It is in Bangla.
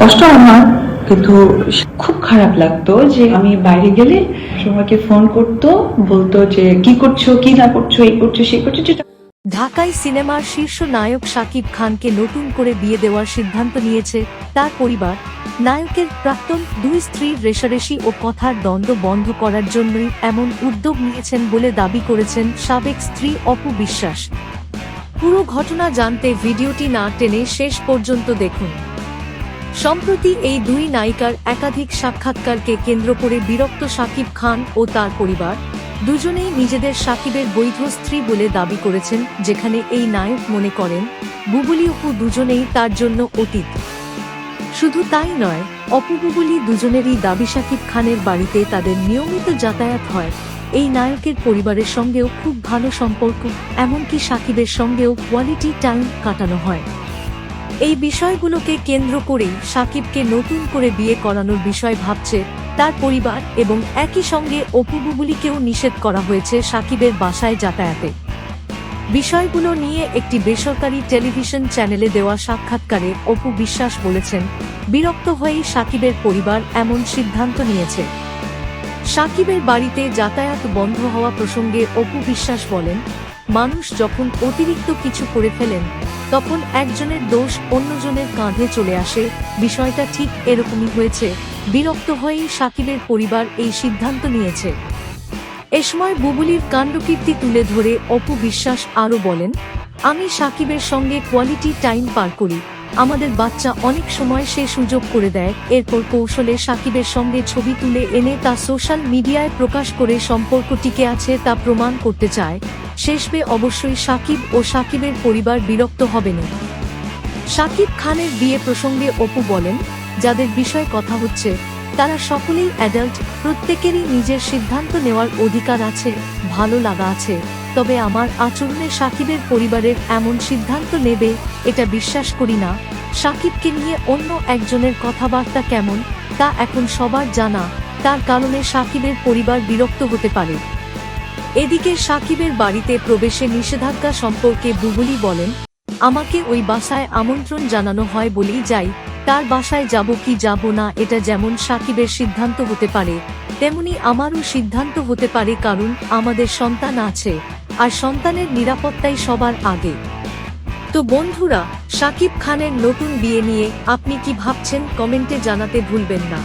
কষ্ট আমার, কিন্তু খুব খারাপ লাগতো যে আমি বাইরে গেলে সময়কে ফোন করতো, বলতো যে কি করছ, কি না করছ, এই করছ, সেই করছ, যেটা ঢাকায় সিনেমার শীর্ষ নায়ক শাকিব খানকে নতুন করে বিয়ে দেওয়ার সিদ্ধান্ত নিয়েছে তার পরিবার। নায়কের প্রাক্তন দুই স্ত্রীর রেশারেশি ও কথার দ্বন্দ্ব বন্ধ করার জন্যই এমন উদ্যোগ নিয়েছেন বলে দাবি করেছেন সাবেক স্ত্রী অপু বিশ্বাস। পুরো ঘটনা জানতে ভিডিওটি না টেনে শেষ পর্যন্ত দেখুন। সম্প্রতি এই দুই নায়িকার একাধিক সাক্ষাৎকারকে কেন্দ্র করে বিরক্ত সাকিব খান ও তার পরিবার, দুজনেই নিজেদের সাকিবের বৈধ স্ত্রী বলে দাবি করেছেন, যেখানে এই নায়ক মনে করেন, বুবুলি অপু দুজনেই তার জন্য অতীত। শুধু তাই নয়, অপু বুবুলি দুজনেরই দাবি সাকিব খানের বাড়িতে তাদের নিয়মিত যাতায়াত হয়। এই নায়কের পরিবারের সঙ্গেও খুব ভালো সম্পর্ক, এমনকি সাকিবের সঙ্গেও কোয়ালিটি টাইম কাটানো হয়। এই বিষয়গুলোকে কেন্দ্র করেই সাকিবকে নতুন করে বিয়ে করানোর বিষয় ভাবছে তার পরিবার এবং একই সঙ্গে অপু বুবুলিকেও নিষেধ করা হয়েছে সাকিবের বাসায় যাতায়াতে। বিষয়গুলো নিয়ে একটি বেসরকারি টেলিভিশন চ্যানেলে দেওয়া সাক্ষাৎকারে অপু বিশ্বাস বলেছেন, বিরক্ত হয়েই সাকিবের পরিবার এমন সিদ্ধান্ত নিয়েছে। সাকিবের বাড়িতে যাতায়াত বন্ধ হওয়া প্রসঙ্গে অপু বিশ্বাস বলেন, মানুষ যখন অতিরিক্ত কিছু করে ফেলেন তখন একজনের দোষ অন্যজনের কাঁধে চলে আসে। বিষয়টা ঠিক এরকমই হয়েছে। বিরক্ত হয়েই সাকিবের পরিবার এই সিদ্ধান্ত নিয়েছে। এ সময় বুবুলির কাণ্ডকীর্তি তুলে ধরে অপু বিশ্বাস আরও বলেন, আমি সাকিবের সঙ্গে কোয়ালিটি টাইম পার করি। আমাদের বাচ্চা অনেক সময় সে সুযোগ করে দেয়। এরপর কৌশলে সাকিবের সঙ্গে ছবি তুলে এনে তা সোশ্যাল মিডিয়ায় প্রকাশ করে সম্পর্ক টিকে আছে তা প্রমাণ করতে চায়। শেষবে অবশ্যই সাকিব ও সাকিবের পরিবার বিরক্ত হবে না। সাকিব খানের বিয়ে প্রসঙ্গে অপু বলেন, যাদের বিষয়ে কথা হচ্ছে, তারা সকলেই অ্যাডাল্ট প্রত্যেকেরই নিজের সিদ্ধান্ত নেওয়ার অধিকার আছে, ভালো লাগা আছে। তবে আমার আচরণে সাকিবের পরিবারের এমন সিদ্ধান্ত নেবে, এটা বিশ্বাস করি না। সাকিবকে নিয়ে অন্য একজনের কথাবার্তা কেমন, তা এখন সবার জানা। তার কারণে সাকিবের পরিবার বিরক্ত হতে পারে। এদিকে সাকিবের বাড়িতে প্রবেশে নিষেধাজ্ঞা সম্পর্কে বুবুলি বলেন, আমাকে ওই বাসায় আমন্ত্রণ জানানো হয় বলেই যাই, তার বাসায় যাব কি যাব না এটা যেমন সাকিবের সিদ্ধান্ত হতে পারে, তেমনি আমারও সিদ্ধান্ত হতে পারে কারণ আমাদের সন্তান আছে, আর সন্তানের নিরাপত্তাই সবার আগে। তো বন্ধুরা, সাকিব খানের নতুন বিয়ে নিয়ে আপনি কি ভাবছেন কমেন্টে জানাতে ভুলবেন না।